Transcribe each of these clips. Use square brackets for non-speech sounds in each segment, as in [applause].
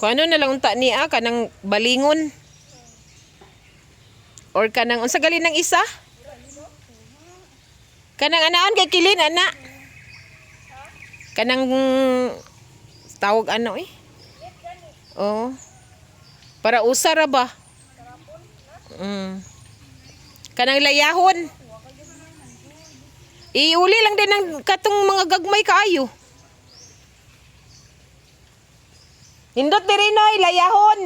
Kung ano na lang unta niya, kanang balingon. Or kanang, unsa gali ng isa? Kanang anaon kay kilin, ana. Kanang, tawag ano eh. Oo. Para usara ba? Mm. Kanang layahon. Iuli lang din ng katong mga gagmay kaayo. Hindot ni Rinoy, layahon.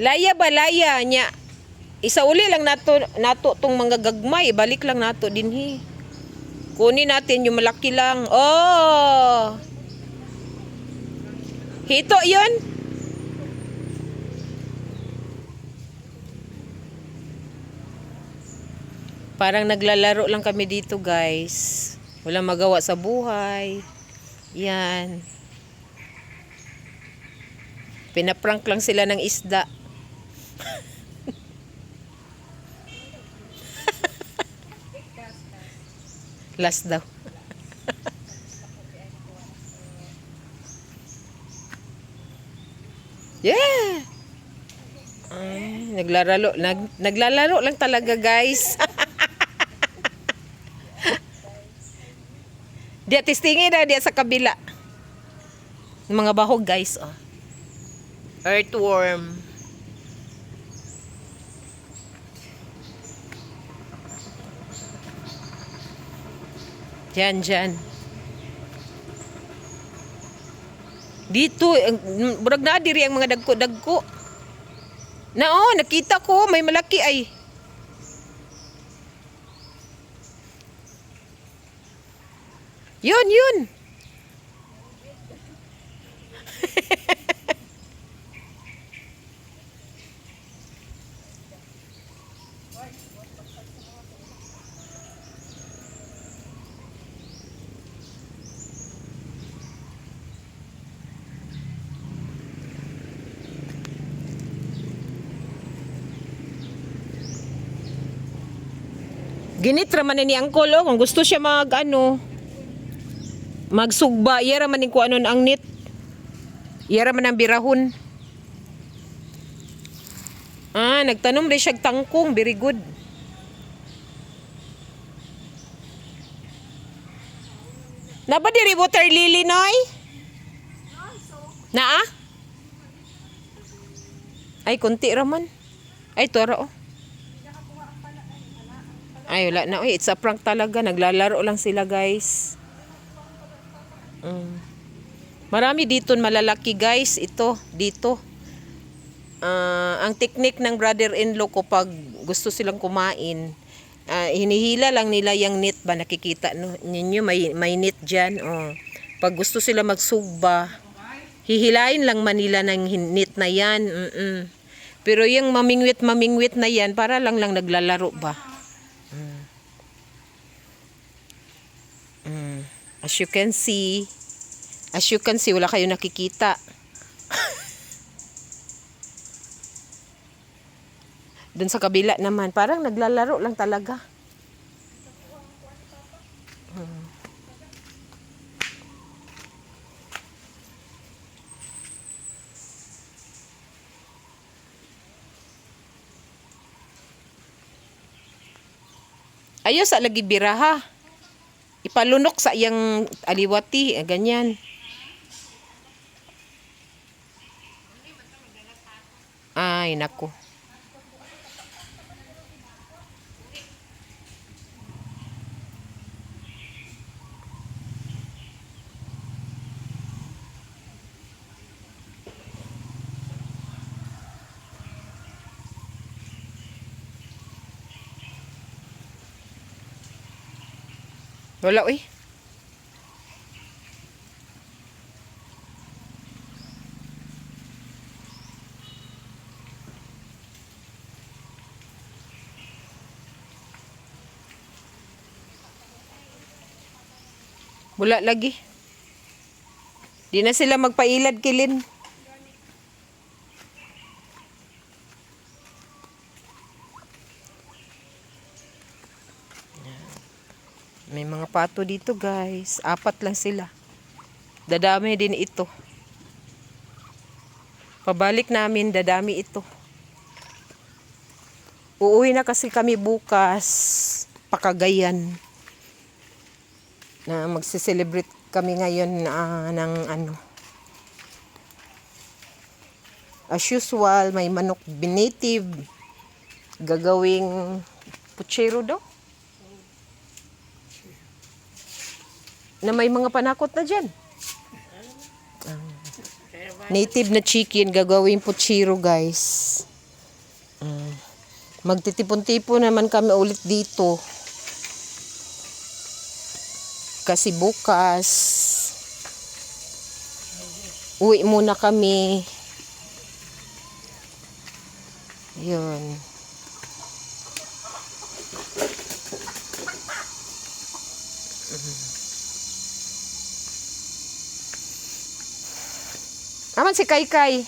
Laya ba laya nya? Isa uli lang nato nato tong mga gagmay, balik lang nato dinhi. Kunin natin yung malaki lang. Oh. Hito 'yun. Parang naglalaro lang kami dito, guys. Walang magawa sa buhay. Yan. Pinaprank lang sila ng isda. [laughs] Last daw. [laughs] yeah! Ay, naglalaro, nag, naglalaro lang talaga, guys. [laughs] Diya, testingin na diya sa kabila. Yung mga bahog, guys. Oh. Earthworm. Diyan, diyan. Dito, burag na diri ang mga dagko-dagko. Na oh, nakita ko, may malaki ay. Yun, yun. Ginitra man ni Angkol oh, kung gusto siya mag ano, magsugba, iyara man ko ano ang nit. Iyara man ang birahon. Ah, nagtanom rin siya tangkong, very good. Na ba diri water lily noy? Na ah? Ay, kunti raman. Ay, toro oh. Ay, wala na. Uy, it's a prank talaga. Naglalaro lang sila, guys. Mm. Marami dito malalaki, guys. Ito, dito. Ah, ang technique ng brother-in-law ko pag gusto silang kumain, ah, hinihila lang nila yung net ba nakikita no ninyo may may net diyan oh pag gusto sila magsugba hihilain lang man nila ng net na yan mm pero yung mamingwit mamingwit na yan para lang lang naglalaro ba As you can see, as you can see, wala kayo nakikita. [laughs] Doon sa kabila naman, parang naglalaro lang talaga. Mm. Ayos sa lagi biraha. Ipalunok sa iyang aliwati, eh, ganyan. Ay, nako. Wala, uy. Wala lagi. Di na sila magpailad kilin. May mga pato dito guys. Apat lang sila. Dadami din ito. Pabalik namin, dadami ito. Uuwi na kasi kami bukas. Pakagayan. Na magse-celebrate kami ngayon ah, ng ano. As usual, may manok binative. Gagawing puchero daw. Na may mga panakot na dyan. Ah. native na chicken, gagawing puchero guys. Ah. magtitipon-tipon naman kami ulit dito. Kasi bukas, uwi muna kami. Yun. Aman si Kai Kai.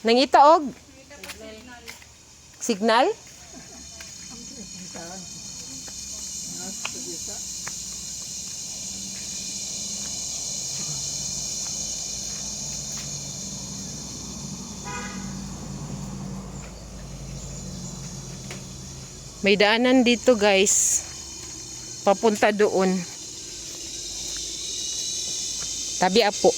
Nangita og signal? May daanan dito guys. Papunta doon. Tabi apo.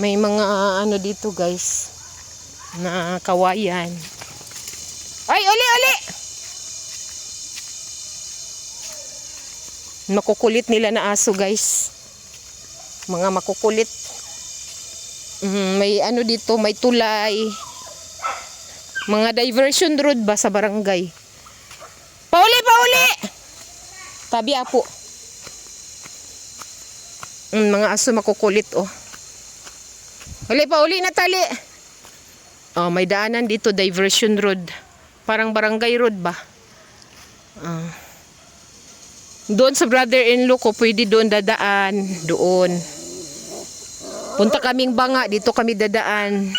May mga ano dito guys na kawayan. Ay, uli, uli! Makukulit nila na aso guys. Mga makukulit. Mm, may ano dito, may tulay. Mga diversion road ba sa barangay? Pauli, pauli! Tabi apo. Mm, mga aso makukulit oh. Uli, pauli na tali. Oh, may daanan dito, diversion road. Parang barangay road ba? Ah. doon sa brother-in-law ko, pwede doon dadaan. Doon. Punta kaming banga, dito kami dadaan.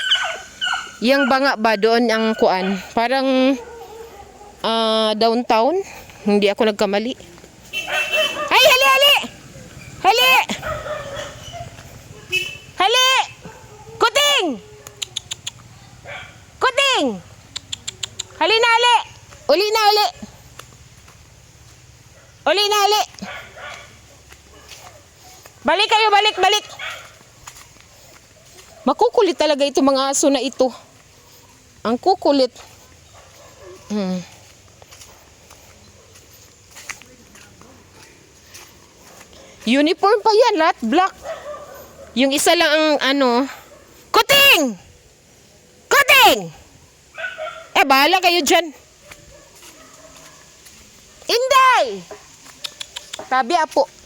Yang banga ba doon ang kuan? Parang ah, downtown. Hindi ako nagkamali. Ay, hali, hali! Hali! Hali! Kuting! Kuting! Hali na, hali! Uli na, uli! Uli na, uli! Balik kayo, balik, balik! Makukulit talaga itong mga aso na ito. Ang kukulit. Hmm. Uniform pa yan, lahat black. Yung isa lang ang ano, Kuting! Kuting! Eh, bahala kayo dyan. Inday! Tabi apo.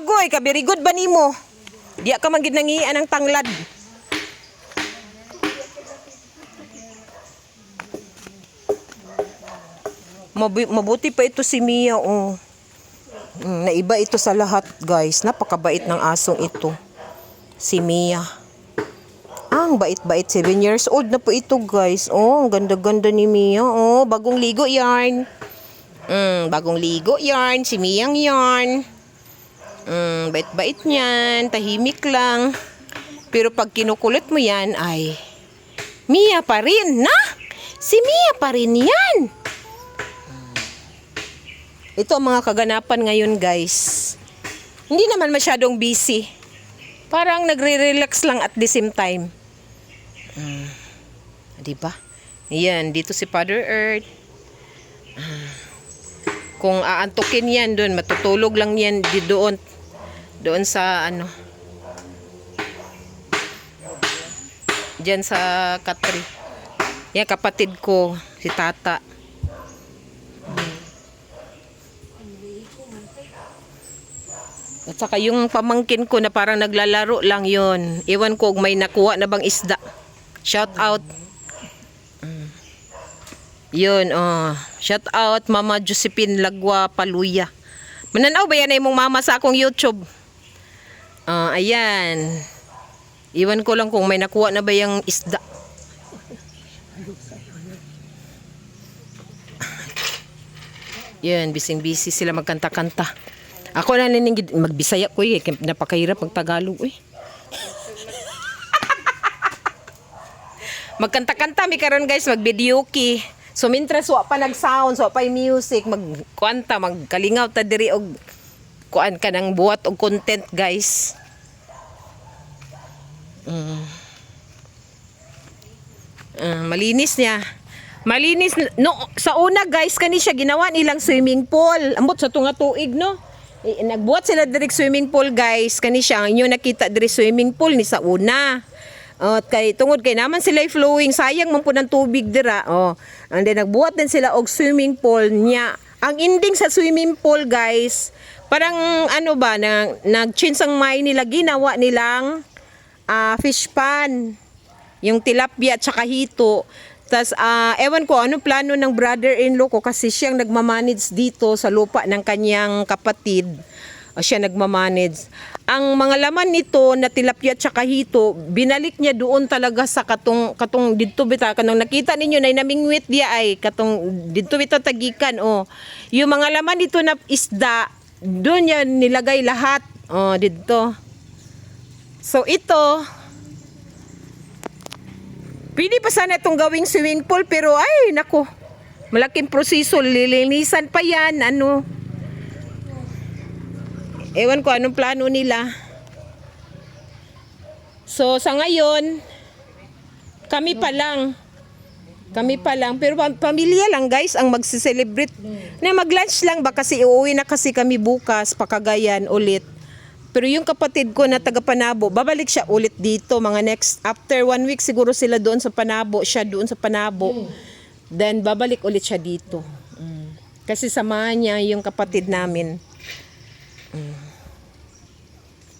Agoy, ka very good ba nimo? Diya ka man gid ang tanglad. Mabu- mabuti pa ito si Mia, oh. Mm, naiba ito sa lahat, guys. Napakabait ng asong ito. Si Mia. Ang bait-bait. 7 years old na po ito, guys. Oh, ganda-ganda ni Mia. Oh, bagong ligo yarn. Mm, bagong ligo yarn. Si Miyang yarn. Mm, bait-bait niyan. Tahimik lang. Pero pag kinukulit mo yan, ay... Mia pa rin, na? Si Mia pa rin yan. Ito ang mga kaganapan ngayon, guys. Hindi naman masyadong busy. Parang nagre-relax lang at the same time. Mm. Di ba? Yan, dito si Father Earth. Ah. Kung aantukin yan doon, matutulog lang yan di doon. Doon sa ano. Diyan sa Katri. Yan, kapatid ko, si Tata. At saka yung pamangkin ko na parang naglalaro lang yon. Iwan ko may nakuha na bang isda. Shout out. Mm. Yun, oh. Shout out Mama Josephine Lagwa Paluya. Mananaw ba yan ay mong mama sa akong YouTube? Ah, ayan. Iwan ko lang kung may nakuha na ba yung isda. Yan, bising-busy sila magkanta-kanta. Ako na naning magbisaya ko eh, napakahirap magtagalog eh. [laughs] Magkanta-kanta mi karon guys, mag-videoke. So mintras wa pa nag-sound, so wa pa music, magkuanta, magkalingaw ta diri og kuan ka nang buhat og content guys. Mm. Ah, malinis niya. Malinis no sa una guys kani siya ginawa nilang swimming pool. Ambot sa tunga tuig no. Eh, nagbuhat sila diri swimming pool guys kani siya inyo nakita diri swimming pool ni sa una. Oh, kay tungod kay naman sila flowing sayang man po ng tubig dira. Oh, and then nagbuhat din sila og swimming pool niya. Ang ending sa swimming pool guys, parang ano ba na nag-change ang may nila ginawa nilang ah, fish pan yung tilapia at saka hito. Tas ah, ewan ko ano plano ng brother-in-law ko kasi siyang nagmamanage dito sa lupa ng kanyang kapatid. Ah, siya nagmamanage. Ang mga laman nito na tilapia at saka hito, binalik niya doon talaga sa katong katong dito bita kanang nakita ninyo na namingwit dia ay katong dito bita tagikan oh. Yung mga laman nito na isda, doon niya nilagay lahat. Oh, dito. So ito, Pwede pa sana itong gawing swimming pool pero ay nako. Malaking proseso, lilinisan pa yan, ano. Ewan ko anong plano nila. So sa ngayon, kami pa lang. Kami pa lang. Pero pam- pamilya lang guys ang magse-celebrate. Na mag-lunch lang ba kasi uuwi na kasi kami bukas pakagayan ulit. Pero yung kapatid ko na taga Panabo, babalik siya ulit dito mga next after one week siguro sila doon sa Panabo, siya doon sa Panabo. Then babalik ulit siya dito. Mm. Kasi samahan niya yung kapatid namin. Mm.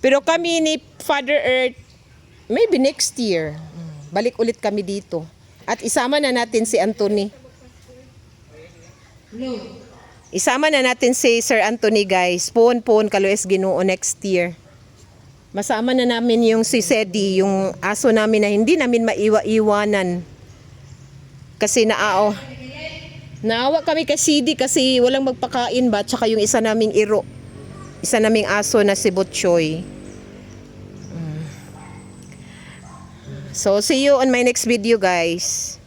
Pero kami ni Father Earth, maybe next year, mm, balik ulit kami dito. At isama na natin si Anthony. Isama na natin si Sir Anthony guys. Puon-puon kalues ginoo next year. Masama na namin yung si Sedi, yung aso namin na hindi namin maiwa-iwanan. Kasi naao. Naawa kami kay Sidi kasi walang magpakain ba tsaka yung isa naming iro. Isa naming aso na si Butchoy. Mm. So see you on my next video guys.